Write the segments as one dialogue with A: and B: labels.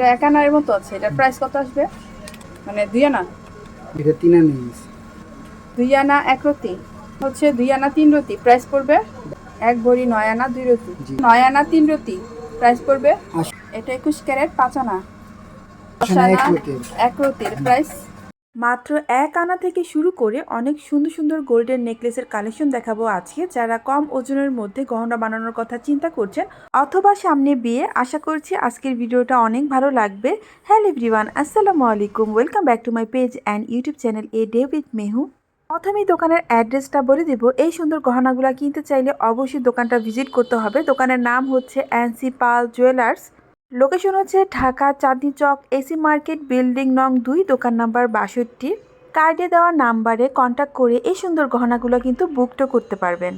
A: এটা এক আনার মতো আছে। এটা প্রাইস কত আসবে? মানে দুই আনা?
B: এটা তিন আনা
A: দুই আনা এক রতি? হচ্ছে দুই আনা তিন রতি। প্রাইস পড়বে এক ভরি নয় আনা দুই রতি। নয় আনা তিন রতি। প্রাইস পড়বে এটা একুশ ক্যারেট পাঁচ আনা।
B: এক রতি।
A: এক রতির প্রাইস
C: মাত্র এক আনা থেকে শুরু করে অনেক সুন্দর সুন্দর গোল্ডেন নেকলেসের কালেকশন দেখাবো আজকে। যারা কম ওজনের মধ্যে গহনা বানানোর কথা চিন্তা করছেন অথবা সামনে বিয়ে, আশা করছি আজকের ভিডিওটা অনেক ভালো লাগবে। হ্যালো এভরিওয়ান, আসসালামু আলাইকুম। Welcome back to my page and YouTube channel a day with Mehu. প্রথমেই দোকানের অ্যাড্রেসটা বলে দেব। এই সুন্দর গহনাগুলো কিনতে চাইলে অবশ্যই দোকানটা ভিজিট করতে হবে। দোকানের নাম হচ্ছে অ্যান্সি পাল জুয়েলার্স। লোকেশন হচ্ছে Dhaka Chandni Chowk AC market building নং দুই, দোকান নাম্বার বাষট্টি। কার্ডে দেওয়া নাম্বারে কন্ট্যাক্ট করে এই সুন্দর গহনাগুলো কিন্তু বুকটো করতে পারবেন।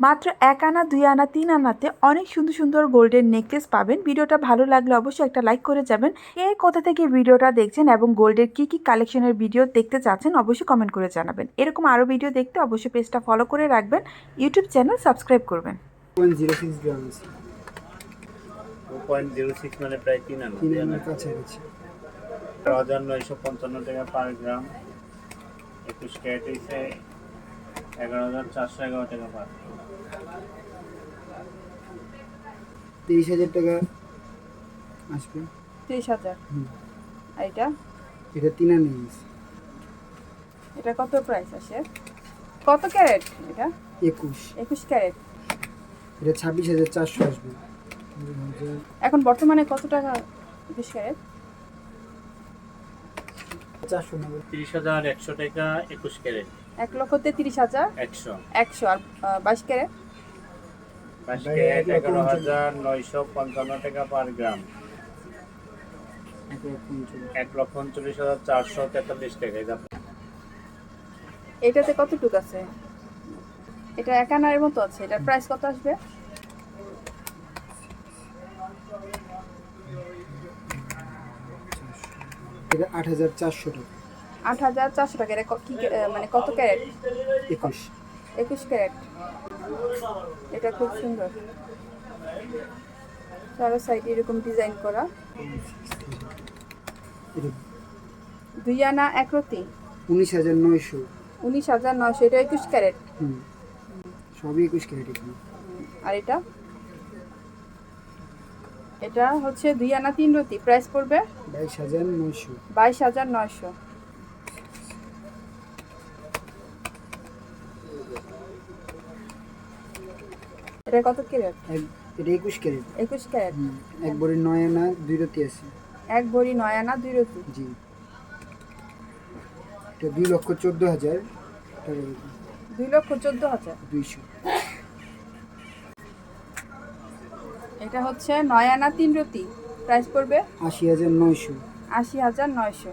C: মাত্র এক আনা, দুই আনা, তিন আনাতে অনেক সুন্দর সুন্দর গোল্ডের নেকলেস পাবেন। ভিডিওটা ভালো লাগলে অবশ্যই একটা লাইক করে যাবেন। কে কোথা থেকে ভিডিওটা দেখছেন এবং গোল্ডের কি কি কালেকশনের ভিডিও দেখতে চাচ্ছেন অবশ্যই কমেন্ট করে জানাবেন। এরকম আরও ভিডিও দেখতে অবশ্যই পেজটা ফলো করে রাখবেন। ইউটিউব চ্যানেল সাবস্ক্রাইব করবেন।
D: টু পয়েন্ট জিরো সিক্স মানে প্রায় তিন আনা
B: তিন আনার কাছাকাছি।
D: হাজার নয়শো পঞ্চান্ন টাকা পার গ্রাম একুশ ক্যারেট হচ্ছে এগারো হাজার চারশো এগারো টাকা পার
B: তেইশ হাজার টাকা আসবে?
A: তিরিশ হাজার। আর এটা?
B: এটা তিন আনা নিয়েছি
A: এটা কত প্রাইস আসে? কত ক্যারেট এটা?
B: একুশ।
A: একুশ ক্যারেট।
B: এটা ছাব্বিশ হাজার চারশো আসবে।
A: এখন বর্তমানে কত টাকা একুশ ক্যারেট
D: তিরিশ হাজার একশো টাকা একুশ ক্যারেট।
A: এক লক্ষতে তিরিশ হাজার
D: একশো।
A: একশো। আর বাইশ ক্যারেট?
D: বাইশ ক্যারেট এগারো হাজার নয়শো পঞ্চান্ন টাকা পার গ্রাম।
B: এক লক্ষ উনচল্লিশ
D: লক্ষ হাজার চারশো তেতাল্লিশ টাকা
A: এটাতে কতটুকু আছে? এটা এক আনার মতো আছে এটার প্রাইস কত আসবে?
B: এটা আট হাজার চারশো টাকা।
A: আট হাজার চারশো টাকা এটা ক- মানে কত ক্যারেট?
B: একুশ।
A: একুশ ক্যারেট? এটা খুব সুন্দর। চারো সাইডে এরকম ডিজাইন করা। দুই আনা এক রতি?
B: উনিশ হাজার নয়শো।
A: উনিশ হাজার নয়শো এটা একুশ ক্যারেট?
B: হুম। সবই একুশ ক্যারেট এখানে।
A: আর এটা? এটা হচ্ছে দুই আনা তিন রতি। প্রাইস পড়বে?
B: বাইশ হাজার নয়শো।
A: বাইশ হাজার নয়শো। এটা কত ক্যারেট?
B: এক এটা একুশ ক্যারেট।
A: একুশ ক্যারেট।
B: হুম একবারে নয় আনা দুই রতি আছে।
A: এক ভরি নয় আনা দুই রতি।
B: জি। এটা দুই লক্ষ চোদ্দ হাজার।
A: দুই লক্ষ চোদ্দ হাজার।
B: দুইশো।
A: এটা হচ্ছে নয় আনা তিন রতি। প্রাইস পড়বে?
B: আশি হাজার নয়শো।
A: আশি হাজার নয়শো।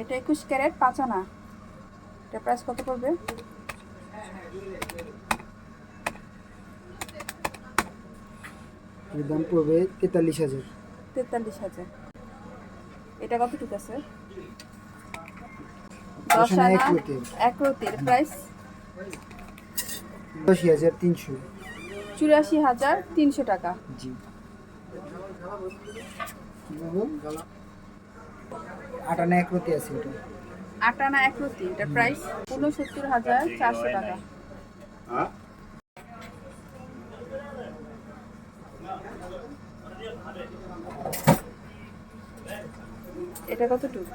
A: এটা একুশ ক্যারেট পাঁচ আনা। এটা প্রাইস কত পড়বে?
B: এর দাম পড়বে তেতাল্লিশ হাজার।
A: তেতাল্লিশ হাজার। এটা কতটুকু আছে?
B: দশ আনা এক রতির
A: প্রাইস।
B: আশি হাজার তিনশো।
A: চুরাশি হাজার তিনশো টাকা।
B: জি। আট আনা এক আছে এটা।
A: আট আনা এক এটা প্রাইস ঊনসত্তর হাজার চারশো টাকা। এটা কতটুকু?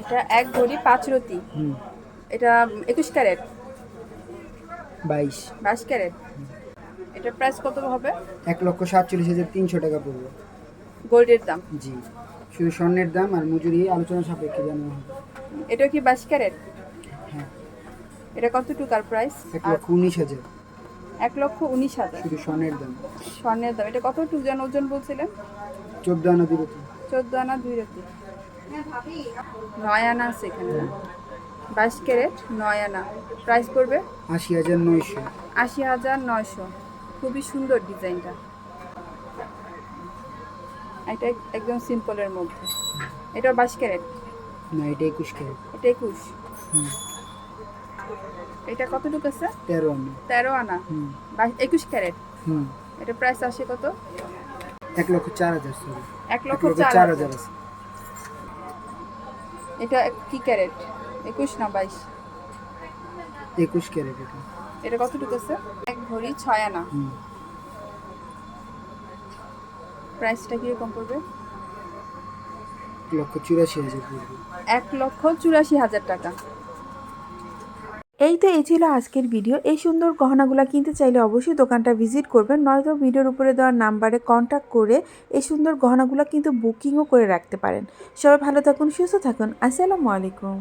A: এটা এক ভরি পাঁচ রতি
B: হুম।
A: এটা একুশ ক্যারেট।
B: বাইশ।
A: বাইশ ক্যারেট। এটা প্রাইস কত হবে?
B: এক লক্ষ সাতচল্লিশ হাজার তিনশো টাকা পড়বে।
A: গোল্ডের দাম।
B: জি। শুধু স্বর্ণের দাম আর মজুরি আলোচনা সাপেক্ষে জানানো হবে।
A: এটা কি বাইশ ক্যারেট?
B: হ্যাঁ।
A: এটা কত আর প্রাইস
B: এক লক্ষ উনিশ হাজার।
A: এক লক্ষ উনিশ হাজার।
B: শুধু স্বর্ণের দাম।
A: স্বর্ণের দাম। এটা কতটুকু যেন ওজন বলছিলেন?
B: চোদ্দ আনা বিরতি
A: চোদ্দ আনা দুই রতি। নয় আনা আছে এখানে। না? বাইশ ক্যারেট নয় আনা। প্রাইস পড়বে?
B: আশি হাজার নয়শো।
A: আশি হাজার নয়শো। খুবই সুন্দর ডিজাইনটা। এটা একদম সিম্পলের মধ্যে। এটা বাইশ ক্যারেট?
B: না এটা একুশ ক্যারেট।
A: এটা একুশ?
B: হুম।
A: এটা কতটুকু আছে?
B: তেরো আনা।
A: তেরো আনা?
B: হুম।
A: একুশ ক্যারেট?
B: হুম।
A: এটা প্রাইস আসে কত?
B: এক লক্ষ চার হাজার
A: এক লক্ষ চার হাজার
B: আছে।
A: এটা কি ক্যারেট? একুশ না বাইশ?
B: একুশ ক্যারেট এটা।
A: এটা কতটুকু আছে? এক ভরি ছয় আনা। প্রাইসটা কীরকম পড়বে?
B: এক লক্ষ চুরাশি হাজার পড়বে।
A: এক লক্ষ চুরাশি হাজার টাকা।
C: এই তো এই ছিল আজকের ভিডিও। এই সুন্দর গহনাগুলো কিনতে চাইলে অবশ্যই দোকানটা ভিজিট করবেন নয়তো ভিডিওর উপরে দেওয়ার নাম্বারে কন্ট্যাক্ট করে এই সুন্দর গহনাগুলো কিন্তু বুকিংও করে রাখতে পারেন। সবাই ভালো থাকুন সুস্থ থাকুন। আসসালামু আলাইকুম।